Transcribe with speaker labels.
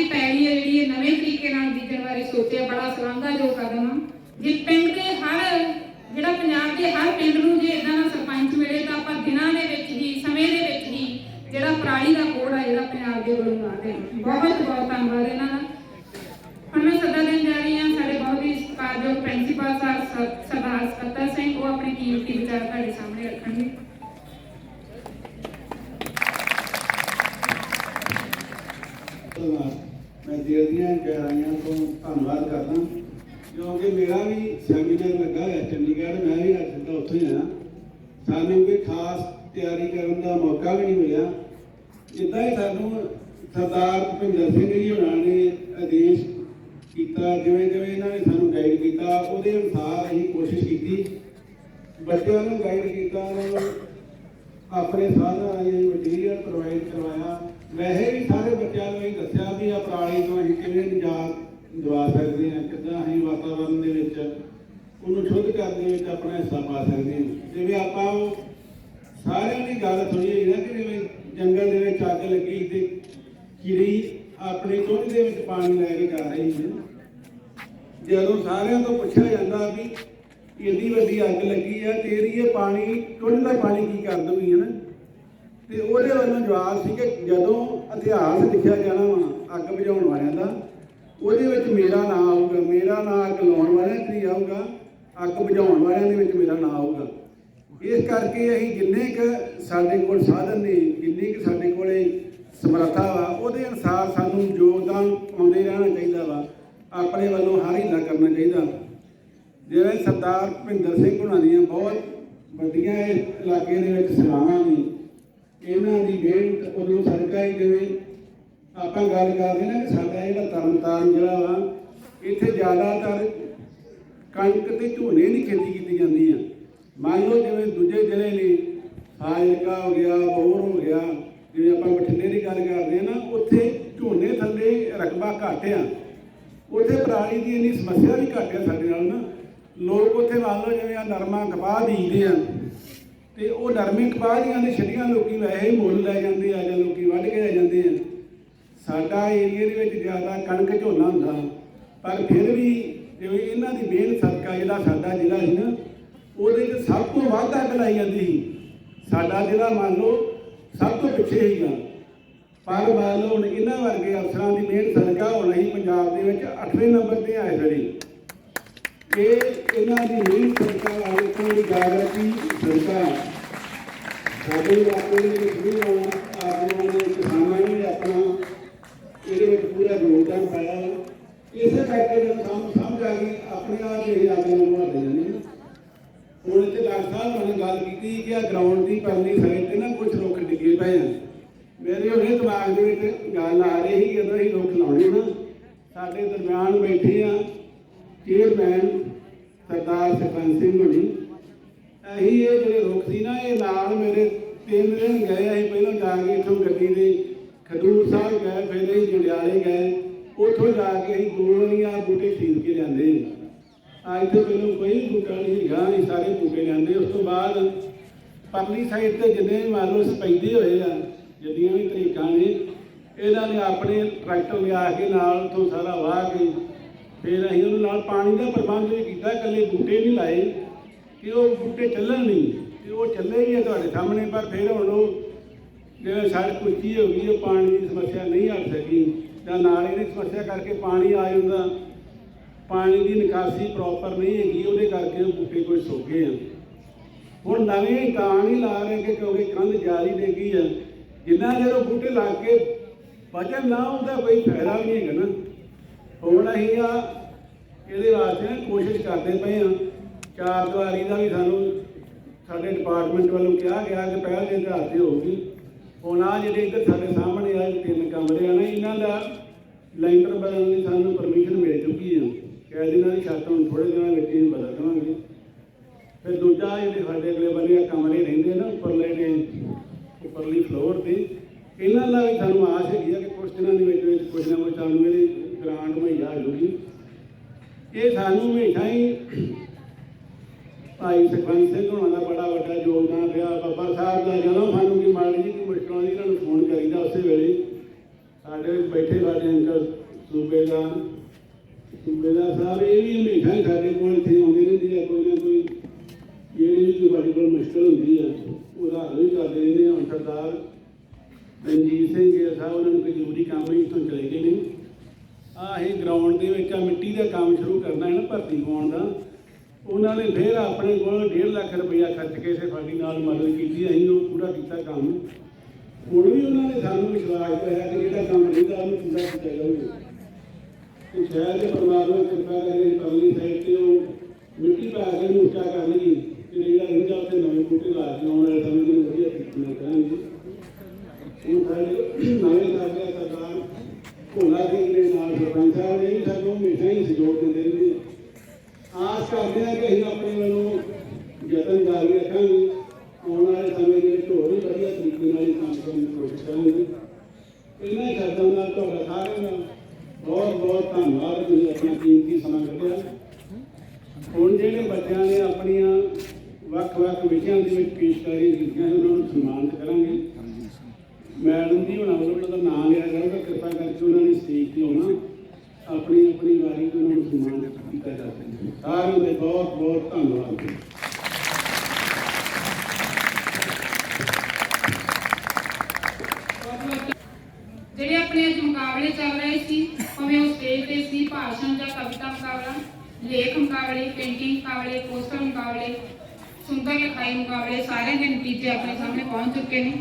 Speaker 1: ਸਾਰੀ ਪੈਲੀ ਹੈ ਜਿਹੜੀ ਇਹ ਨਵੇਂ ਤਰੀਕੇ ਨਾਲ ਬੀਜਣ ਬਾਰੇ ਸੋਚਿਆ, ਬੜਾ ਸ਼ਲਾਘਾਯੋਗ ਕਦਮ ਜੇ ਪਿੰਡ ਦੇ ਹਰ, ਜਿਹੜਾ ਪੰਜਾਬ ਦੇ ਹਰ ਪਿੰਡ ਨੂੰ ਜੇ ਇਦਾਂ ਦਾ ਸਰਪੰਚ ਮਿਲੇ, ਤਾਂ ਆਪਾਂ ਦਿਨਾਂ ਦੇ ਵਿੱਚ ਹੀ, ਸਮੇਂ ਦੇ ਵਿੱਚ ਹੀ ਜਿਹੜਾ ਪਰਾਲੀ ਦਾ ਕੋਡ ਆ, ਜਿਹੜਾ ਪੰਜਾਬ ਦੇ ਵੱਲੋਂ ਲਾ ਦੇ ਬਹੁਤ ਬਹੁਤ ਧੰਨਵਾਦ ਇਹਨਾਂ ਦਾ। ਹੁਣ ਮੈਂ ਸੱਦਾ ਦੇਣ ਜਾ ਰਹੀ ਹਾਂ, ਸਾਡੇ ਬਹੁਤ ਹੀ ਸਤਿਕਾਰਯੋਗ ਪ੍ਰਿੰਸੀਪਲ ਸਰ ਸਰਦਾਰ ਸਕੱਤਰ ਸਿੰਘ, ਉਹ ਆਪਣੀ ਕੀਮਤੀ ਵਿਚਾਰ ਤੁਹਾਡੇ ਸਾਹਮਣੇ ਰੱਖਣਗੇ।
Speaker 2: ਧੰਨਵਾਦ। ਮੈਂ ਦਿਲ ਦੀਆਂ ਗਹਿਰਾਈਆਂ ਤੋਂ ਧੰਨਵਾਦ ਕਰਦਾ ਕਿਉਂਕਿ ਮੇਰਾ ਵੀ ਸੈਮੀਨਾਰ ਲੱਗਾ ਹੋਇਆ ਚੰਡੀਗੜ੍ਹ, ਮੈਂ ਵੀ ਅੱਜ ਸਿੱਧਾ ਉੱਥੇ ਆਇਆ। ਸਾਨੂੰ ਕੋਈ ਖਾਸ ਤਿਆਰੀ ਕਰਨ ਦਾ ਮੌਕਾ ਵੀ ਨਹੀਂ ਮਿਲਿਆ। ਜਿੱਦਾਂ ਹੀ ਸਾਨੂੰ ਸਰਦਾਰ ਭੁਪਿੰਦਰ ਸਿੰਘ ਜੀ ਹੋਣਾ ਨੇ ਆਦੇਸ਼ ਕੀਤਾ ਜਿਵੇਂ ਜਿਵੇਂ ਇਹਨਾਂ ਨੇ ਸਾਨੂੰ ਗਾਈਡ ਕੀਤਾ, ਉਹਦੇ ਅਨੁਸਾਰ ਅਸੀਂ ਕੋਸ਼ਿਸ਼ ਕੀਤੀ। ਬੱਚਿਆਂ ਨੂੰ ਗਾਈਡ ਕੀਤਾ, ਉਹਨਾਂ ਨੂੰ ਆਪਣੇ ਸਾਧਨਾਂ ਲਈ ਮਟੀਰੀਅਲ ਪ੍ਰੋਵਾਈਡ ਕਰਵਾਇਆ। ਵੈਸੇ ਵੀ ਸਾਰੇ ਬੱਚਿਆਂ ਨੂੰ ਇਹ ਦੱਸਿਆ ਵੀ ਆ ਪਰਾਲੀ ਤੋਂ ਅਸੀਂ ਕਿਵੇਂ ਨਿਜਾਤ ਦਿਵਾ ਸਕਦੇ ਹਾਂ, ਕਿੱਦਾਂ ਅਸੀਂ ਵਾਤਾਵਰਣ ਦੇ ਵਿੱਚ ਉਹਨੂੰ ਸ਼ੁੱਧ ਕਰਨ ਦੇ ਵਿੱਚ ਆਪਣਾ ਹਿੱਸਾ ਪਾ ਸਕਦੇ ਹਾਂ। ਜਿਵੇਂ ਆਪਾਂ ਉਹ ਸਾਰਿਆਂ ਦੀ ਗੱਲ ਸੁਣੀ ਹੋਈ ਨਾ, ਕਿ ਜਿਵੇਂ ਜੰਗਲ ਦੇ ਵਿੱਚ ਅੱਗ ਲੱਗੀ ਤੇ ਕਿਰੀ ਆਪਣੇ ਚੁੱਲ੍ਹੇ ਦੇ ਵਿੱਚ ਪਾਣੀ ਲੈ ਕੇ ਜਾ ਰਹੀ ਹੈ ਜਦੋਂ ਸਾਰਿਆਂ ਤੋਂ ਪੁੱਛਿਆ ਜਾਂਦਾ ਵੀ ਇੰਨੀ ਵੱਡੀ ਅੱਗ ਲੱਗੀ ਆ, ਤੇਰੀ ਇਹ ਪਾਣੀ ਚੁੱਲ੍ਹੇ ਦਾ ਪਾਣੀ ਕੀ ਕਰ ਦੂਗੀ ਹੈ ਤੇ ਉਹਦੇ ਵੱਲੋਂ ਜਵਾਬ ਸੀ ਕਿ ਜਦੋਂ ਇਤਿਹਾਸ ਲਿਖਿਆ ਜਾਣਾ ਵਾ, ਅੱਗ ਬੁਝਾਉਣ ਵਾਲਿਆਂ ਦਾ, ਉਹਦੇ ਵਿੱਚ ਮੇਰਾ ਨਾਮ ਆਊਗਾ, ਮੇਰਾ ਨਾਮ ਅੱਗ ਲਾਉਣ ਵਾਲਿਆਂ 'ਚ ਨਹੀਂ ਆਊਗਾ, ਅੱਗ ਬੁਝਾਉਣ ਵਾਲਿਆਂ ਦੇ ਵਿੱਚ ਮੇਰਾ ਨਾਮ ਆਊਗਾ। ਇਸ ਕਰਕੇ ਅਸੀਂ ਜਿੰਨੇ ਕੁ ਸਾਡੇ ਕੋਲ ਸਾਧਨ ਨੇ, ਜਿੰਨੀ ਕੁ ਸਾਡੇ ਕੋਲੇ ਸਮਰੱਥਾ ਵਾ, ਉਹਦੇ ਅਨੁਸਾਰ ਸਾਨੂੰ ਯੋਗਦਾਨ ਪਾਉਂਦੇ ਰਹਿਣਾ ਚਾਹੀਦਾ ਵਾ, ਆਪਣੇ ਵੱਲੋਂ ਹਰ ਹੀਲਾ ਕਰਨਾ ਚਾਹੀਦਾ। ਜਿਵੇਂ ਸਰਦਾਰ ਭਿੰਦਰ ਸਿੰਘ ਹੁਣਾਂ ਦੀਆਂ ਬਹੁਤ ਵੱਡੀਆਂ ਇਹ ਇਲਾਕੇ ਦੇ ਵਿੱਚ ਸੇਵਾਵਾਂ ਨੇ ਇਹਨਾਂ ਦੀ ਮਿਹਨਤ ਉਦੋਂ ਸਦਕਾ ਹੀ ਜਿਵੇਂ ਆਪਾਂ ਗੱਲ ਕਰਦੇ ਨਾ ਕਿ ਸਾਡਾ ਜਿਹੜਾ ਤਰਨਤਾਰਨ ਜਿਹੜਾ ਵਾ, ਇੱਥੇ ਜ਼ਿਆਦਾਤਰ ਕਣਕ ਤੇ ਝੋਨੇ ਦੀ ਖੇਤੀ ਕੀਤੀ ਜਾਂਦੀ ਆ। ਮੰਨ ਲਓ ਜਿਵੇਂ ਦੂਜੇ ਜ਼ਿਲ੍ਹੇ ਨੇ ਫਾਜ਼ਿਲਕਾ ਹੋ ਗਿਆ ਬੋਰ ਹੋ ਗਿਆ, ਜਿਵੇਂ ਆਪਾਂ ਬਠਿੰਡੇ ਦੀ ਗੱਲ ਕਰਦੇ ਆ ਨਾ, ਉੱਥੇ ਝੋਨੇ ਥੱਲੇ ਰਕਬਾ ਘੱਟ ਆ। ਉੱਥੇ ਪਰਾਲੀ ਦੀ ਇੰਨੀ ਸਮੱਸਿਆ ਵੀ ਘੱਟ ਆ ਸਾਡੇ ਨਾਲ ਨਾ। ਲੋਕ ਉੱਥੇ ਮੰਨ ਲਓ ਜਿਵੇਂ ਆ ਨਰਮਾ ਕਪਾਹ ਬੀਜਦੇ ਆ। ਤੇ ਉਹ ਨਰਮੇ ਕਪਾਹ ਦੀਆਂ ਦੇ ਛੜੀਆਂ ਲੋਕੀ ਵੈਸੇ ਹੀ ਮੁੱਲ ਲੈ ਜਾਂਦੇ ਆ ਜਾਂ ਲੋਕੀ ਵੱਢ ਕੇ ਲੈ ਜਾਂਦੇ ਆ। ਸਾਡਾ ਏਰੀਆ ਦੇ ਵਿੱਚ ਜ਼ਿਆਦਾ ਕਣਕ ਝੋਨਾ ਹੁੰਦਾ, ਪਰ ਫਿਰ ਵੀ ਜਿਵੇਂ ਇਹਨਾਂ ਦੀ ਮਿਹਨਤ ਸਦਕਾ ਜਿਹੜਾ ਸਾਡਾ ਜ਼ਿਲ੍ਹਾ ਸੀ ਨਾ, ਉਹਦੇ 'ਚ ਸਭ ਤੋਂ ਵੱਧ ਅੱਗ ਲਾਈ ਜਾਂਦੀ ਸੀ। ਸਾਡਾ ਜ਼ਿਲ੍ਹਾ ਮੰਨ ਲਓ ਸਭ ਤੋਂ ਪਿੱਛੇ ਸੀਗਾ। ਪਰ ਮੰਨ ਲਓ ਇਹਨਾਂ ਵਰਗੇ ਅਫਸਰਾਂ ਦੀ ਮਿਹਨਤ ਸਦਕਾ ਹੁਣ ਅਸੀਂ ਪੰਜਾਬ ਦੇ ਵਿੱਚ 8ਵੇਂ ਨੰਬਰ ਤੇ ਆਏ ਖੜੀ। ਇਹ ਇਹਨਾਂ ਦੀ ਮਿਹਨਤ ਸਦਕਾ ਆਏ ਦੀ ਗਾਰੰਟੀ ਸਦਕਾ ਸਾਡੇ ਇਲਾਕੇ ਦੇ ਵਿੱਚ ਵੀ ਹੁਣ ਆਦਮੀਆਂ ਕਿਸਾਨਾਂ ਨੇ ਆਪਣਾ ਇਹਦੇ ਵਿੱਚ ਪੂਰਾ ਯੋਗਦਾਨ ਪਾਇਆ ਹੈ। ਇਸੇ ਕਰਕੇ ਜਦੋਂ ਸਾਨੂੰ ਸਮਝ ਆ ਗਈ, ਆਪਣੇ ਆਪ ਹੀ ਇਹ ਨੂੰ ਮਾਰਦੇ ਜਾਂਦੇ ਹੁਣ ਇੱਥੇ ਡਾਕਟਰ ਸਾਹਿਬ ਨੇ ਗੱਲ ਕੀਤੀ ਕਿ ਆ ਗਰਾਊਂਡ ਦੀ ਪਹਿਲੀ ਸਾਈਡ ਤੇ ਨਾ ਕੁਝ ਲੋਕ ਡਿੱਗੇ ਪਏ ਆ। ਮੇਰੇ ਉਹਨੇ ਦਿਮਾਗ ਦੇ ਵਿੱਚ ਗੱਲ ਆ ਰਹੀ ਸੀ ਜਦੋਂ ਅਸੀਂ ਲੋਕ ਲਾਉਣੇ ਨਾ, ਸਾਡੇ ਦਰਮਿਆਨ ਬੈਠੇ ਆ ਚੇਅਰਮੈਨ ਸਰਦਾਰ ਸਰਪੰਚ ਸਿੰਘ ਹੋਣੀ। ਅਸੀਂ ਇਹ ਜਿਹੜੇ ਰੁੱਖ ਸੀ ਨਾ, ਇਹ ਨਾਲ ਮੇਰੇ ਤਿੰਨ ਦਿਨ ਗਏ। ਅਸੀਂ ਪਹਿਲਾਂ ਜਾ ਕੇ ਇੱਥੋਂ ਗੱਡੀ ਦੇ ਖਡੂਰ ਸਾਹਿਬ ਗਏ, ਫਿਰ ਅਸੀਂ ਜੰਡਿਆਲੇ ਗਏ। ਉੱਥੋਂ ਜਾ ਕੇ ਅਸੀਂ ਗੋਲੀਆਂ, ਬੂਟੇ ਖਰੀਦ ਕੇ ਲਿਆਂਦੇ। ਅੱਜ ਤੋਂ ਪਹਿਲਾਂ ਕੋਈ ਬੂਟਾ ਨਹੀਂ ਸੀਗਾ, ਅਸੀਂ ਸਾਰੇ ਬੂਟੇ ਲਿਆਂਦੇ। ਉਸ ਤੋਂ ਬਾਅਦ ਪਰਲੀ ਸਾਈਡ ਤੇ ਜਿੰਨੇ ਵੀ ਮੰਨ ਲਓ ਸਪੈਦੇ ਹੋਏ ਆ, ਜਿੰਨੀਆਂ ਵੀ ਤਰੀਕਾਂ ਨੇ, ਇਹਨਾਂ ਨੇ ਆਪਣੇ ਟਰੈਕਟਰ ਲਿਆ ਕੇ ਨਾਲ ਤੋਂ ਸਾਰਾ ਵਾਹ ਕੇ ਫਿਰ ਅਸੀਂ ਉਹਨੂੰ ਨਾਲ ਪਾਣੀ ਦਾ ਪ੍ਰਬੰਧ ਵੀ ਕੀਤਾ, ਇਕੱਲੇ ਬੂਟੇ ਨਹੀਂ ਲਾਏ ਕਿ ਉਹ ਬੂਟੇ ਚੱਲਣ ਨਹੀਂ, ਤੇ ਉਹ ਚੱਲੇ ਹੀ ਆ ਤੁਹਾਡੇ ਸਾਹਮਣੇ, ਪਰ ਫਿਰ ਹੁਣ ਉਹ ਜਿਵੇਂ ਸੜਕ ਉੱਚੀ ਹੋ ਗਈ, ਉਹ ਪਾਣੀ ਦੀ ਸਮੱਸਿਆ ਨਹੀਂ ਹਟ ਸਕੀ, ਜਾਂ ਨਾਲੇ ਦੀ ਸਮੱਸਿਆ ਕਰਕੇ ਪਾਣੀ ਆ ਜਾਂਦਾ, ਪਾਣੀ ਦੀ ਨਿਕਾਸੀ ਪ੍ਰੋਪਰ ਨਹੀਂ ਹੈਗੀ, ਉਹਦੇ ਕਰਕੇ ਉਹ ਬੂਟੇ ਕੋਈ ਸੁੱਕੇ ਆ। ਹੁਣ ਨਵੇਂ ਤਾਂ ਨਹੀਂ ਲਾ ਰਹੇ ਕਿ ਕਿਉਂਕਿ ਕੰਧ ਜਾਰੀ ਡੇਗੀ ਆ। ਜਿੰਨਾ ਚਿਰ ਉਹ ਬੂਟੇ ਲਾ ਕੇ ਵਜਨ ਨਾ, ਉਹਦਾ ਕੋਈ ਫਾਇਦਾ ਨਹੀਂ ਹੈਗਾ ਨਾ। ਹੁਣ ਅਸੀਂ ਆ ਇਹਦੇ ਵਾਸਤੇ ਨਾ ਕੋਸ਼ਿਸ਼ ਕਰਦੇ ਪਏ ਆ ਚਾਰ ਦੀਵਾਰੀ ਦਾ ਵੀ ਸਾਨੂੰ ਸਾਡੇ ਡਿਪਾਰਟਮੈਂਟ ਵੱਲੋਂ ਕਿਹਾ ਗਿਆ ਕਿ ਪਹਿਲ ਦੇ ਆਧਾਰ ਤੇ ਹੋਊਗੀ। ਹੁਣ ਆ ਜਿਹੜੇ ਇੱਧਰ ਸਾਡੇ ਸਾਹਮਣੇ ਆ ਤਿੰਨ ਕਮਰੇ ਆ ਨਾ, ਇਹਨਾਂ ਦਾ ਲੈਂਟਰ ਬਦਲਣ ਦੀ ਸਾਨੂੰ ਪਰਮਿਸ਼ਨ ਮਿਲ ਚੁੱਕੀ ਆ। ਕਹਿ ਦਿਨਾਂ ਦੀ ਛੱਤ ਹੁਣ ਥੋੜੇ ਦਿਨਾਂ ਵਿੱਚ ਹੀ ਬਦਲ ਦੇਵਾਂਗੇ। ਫਿਰ ਦੂਜਾ ਜਿਹੜੇ ਸਾਡੇ ਅਗਲੇ ਬੰਨੇ ਆ, ਕਮਰੇ ਰਹਿੰਦੇ ਨਾ ਉੱਪਰਲੇ ਦੇ ਉੱਪਰਲੀ ਫਲੋਰ ਤੇ, ਇਹਨਾਂ ਦਾ ਵੀ ਸਾਨੂੰ ਆਸ ਹੈਗੀ ਆ ਕਿ ਕੁਝ ਦਿਨਾਂ ਦੇ ਵਿੱਚ ਵਿੱਚ ਕੁਝ ਨਾ ਕੁਝ ਸਾਨੂੰ ਇਹਦੇ ਗ੍ਰਾਂਟ ਮੁਹੱਈਆ ਹੋ ਇਹ ਸਾਨੂੰ ਹਮੇਸ਼ਾ ਹੀ ਭਾਈ ਸੁਖਵੰਤ ਸਿੰਘ ਹੋਣਾ ਦਾ ਬੜਾ ਵੱਡਾ ਯੋਗਦਾਨ ਰਿਹਾ। ਬਾਬਾ ਸਾਹਿਬ ਦਾ ਜਦੋਂ ਸਾਨੂੰ ਕੀ ਮਾੜੀ ਜੀ ਕੋਈ ਮੁਸ਼ਕਲ ਆਉਂਦੀ ਇਹਨਾਂ ਨੂੰ ਫੋਨ ਕਰੀਦਾ ਉਸੇ ਵੇਲੇ। ਸਾਡੇ ਬੈਠੇ ਸਾਡੇ ਅੰਕਲ ਸੂਬੇਦਾਰ ਸੂਬੇਦਾਰ ਸਾਹਿਬ ਇਹ ਵੀ ਹਮੇਸ਼ਾ ਹੀ ਸਾਡੇ ਕੋਲ ਇੱਥੇ ਆਉਂਦੇ ਨੇ ਜੀ ਕੋਈ ਨਾ ਕੋਈ ਜਿਹੜੀ ਵੀ ਕੋਈ ਸਾਡੇ ਕੋਲ ਮੁਸ਼ਕਲ ਹੁੰਦੀ ਆ, ਉਹਦਾ ਹੱਲ ਵੀ ਕਰਦੇ ਰਹਿੰਦੇ ਆ। ਹੁਣ ਸਰਦਾਰ ਰਣਜੀਤ ਸਿੰਘ ਗਿੱਲ ਸਾਹਿਬ ਉਹਨਾਂ ਨੂੰ ਕੋਈ ਜ਼ਰੂਰੀ ਕੰਮ ਹੀ ਤੋਂ ਚਲੇ ਗਏ ਨੇ। ਆ ਇਹ ਗਰਾਊਂਡ ਦੇ ਵਿੱਚ ਆ, ਮਿੱਟੀ ਦਾ ਕੰਮ ਸ਼ੁਰੂ ਕਰਨਾ ਹੈ ਨਾ ਭਰਤੀ ਪਾਉਣ ਦਾ। ਉਹਨਾਂ ਨੇ ਫਿਰ ਆਪਣੇ ਕੋਲ 1.5 ਲੱਖ ਰੁਪਇਆ ਖਰਚ ਕੇ ਸੇ ਸਾਡੀ ਨਾਲ ਮਦਦ ਕੀਤੀ, ਅਸੀਂ ਉਹ ਪੂਰਾ ਕੀਤਾ ਕੰਮ। ਹੁਣ ਵੀ ਉਹਨਾਂ ਨੇ ਸਾਨੂੰ ਵਿਸ਼ਵਾਸ ਦਿਵਾਇਆ ਕਿ ਜਿਹੜਾ ਕੰਮ ਰਹਿੰਦਾ ਉਹਨੂੰ ਪੂਰਾ ਕੀਤਾ ਜਾਊਗਾ। ਤੇ ਸ਼ਾਇਦ ਇਹ ਪਰਮਾਤਮਾ ਕਿਰਪਾ ਕਰੇ ਪਰਲੀ ਸਾਈਡ ਤੇ ਉਹ ਮਿੱਟੀ ਪਾ ਕੇ ਉਹਨੂੰ ਉੱਚਾ ਕਰ ਲਈ ਤੇ ਜਿਹੜਾ ਰਹਿੰਦਾ ਉੱਥੇ ਨਵੇਂ ਬੂਟੇ ਲਾ ਕੇ ਆਉਣ ਵਾਲੇ ਸਮੇਂ ਨੂੰ ਵਧੀਆ ਤਰੀਕੇ ਨਾਲ ਕਰਾਂਗੇ। ਉਹ ਸਾਡੇ ਨਵੇਂ ਸਾਡੇ ਸਰਦਾਰ ਭੋਲਾ ਸਿੰਘ ਦੇ ਨਾਲ ਸਰਪੰਚ ਸਾਹਿਬ ਨੇ ਵੀ ਸਾਨੂੰ ਹਮੇਸ਼ਾ ਹੀ ਸਹਿਯੋਗ ਦਿੰਦੇ ਰਹਿੰਦੇ ਆ। ਆਸ ਕਰਦੇ ਹਾਂ ਕਿ ਅਸੀਂ ਆਪਣੇ ਵੱਲੋਂ ਯਤਨ ਜਾਰੀ ਰੱਖਾਂਗੇ। ਆਉਣ ਵਾਲੇ ਸਮੇਂ ਦੇ ਵਿੱਚ ਹੋਰ ਵੀ ਵਧੀਆ ਤਰੀਕੇ ਨਾਲ ਇਹ ਕੰਮ ਕਰਨ ਦੀ ਕੋਸ਼ਿਸ਼ ਕਰਾਂਗੇ। ਇਹਨਾਂ ਹੀ ਸ਼ਬਦਾਂ ਨਾਲ ਤੁਹਾਡਾ ਸਾਰਿਆਂ ਦਾ ਬਹੁਤ ਬਹੁਤ ਧੰਨਵਾਦ। ਤੁਸੀਂ ਆਪਣਾ ਕੀਮਤੀ ਸਮਾਂ ਕੱਢਿਆ। ਹੁਣ ਜਿਹੜੇ ਬੱਚਿਆਂ ਨੇ ਆਪਣੀਆਂ ਵੱਖ-ਵੱਖ ਵਿਸ਼ਿਆਂ ਦੇ ਵਿੱਚ ਪੇਸ਼ਕਾਰੀ ਕੀਤੀਆਂ ਸੀ, ਉਹਨਾਂ ਨੂੰ ਸਨਮਾਨਿਤ ਕਰਾਂਗੇ। ਮੈਡਮ ਜੀ ਉਹਨਾਂ ਵੱਲੋਂ ਉਹਨਾਂ ਦਾ ਨਾਮ ਲਿਆ ਜਾਊਗਾ ਕਿਰਪਾ ਕਰਕੇ ਉਹਨਾਂ ਨੇ ਸਟੇਜ ਤੇ ਆਉਣਾ। ਆਪਣੀ ਆਪਣੀ ਵਾਰੀ ਤੇ ਉਹਨਾਂ ਨੂੰ ਸਨਮਾਨਿਤ ਕੀਤਾ ਜਾ ਸਕਦਾ ਸਾਰਿਆਂ ਦੇ ਬਹੁਤ ਬਹੁਤ ਧੰਨਵਾਦ।
Speaker 1: ਜਿਹੜੇ ਆਪਣੇ ਅੱਜ ਮੁਕਾਬਲੇ ਚੱਲ ਰਹੇ ਸੀ, ਭਾਵੇਂ ਉਹ ਸਟੇਜ ਤੇ ਸੀ, ਭਾਸ਼ਣ ਜਾਂ ਕਵਿਤਾ ਮੁਕਾਬਲਾ, ਲੇਖ ਮੁਕਾਬਲੇ ਪੇਂਟਿੰਗ ਮੁਕਾਬਲੇ ਪੋਸਟਰ ਮੁਕਾਬਲੇ, ਸੁੰਦਰ ਲਿਖਾਈ ਮੁਕਾਬਲੇ, ਸਾਰਿਆਂ ਦੇ ਨਤੀਜੇ ਆਪਣੇ ਸਾਹਮਣੇ ਪਹੁੰਚ ਚੁੱਕੇ ਨੇ।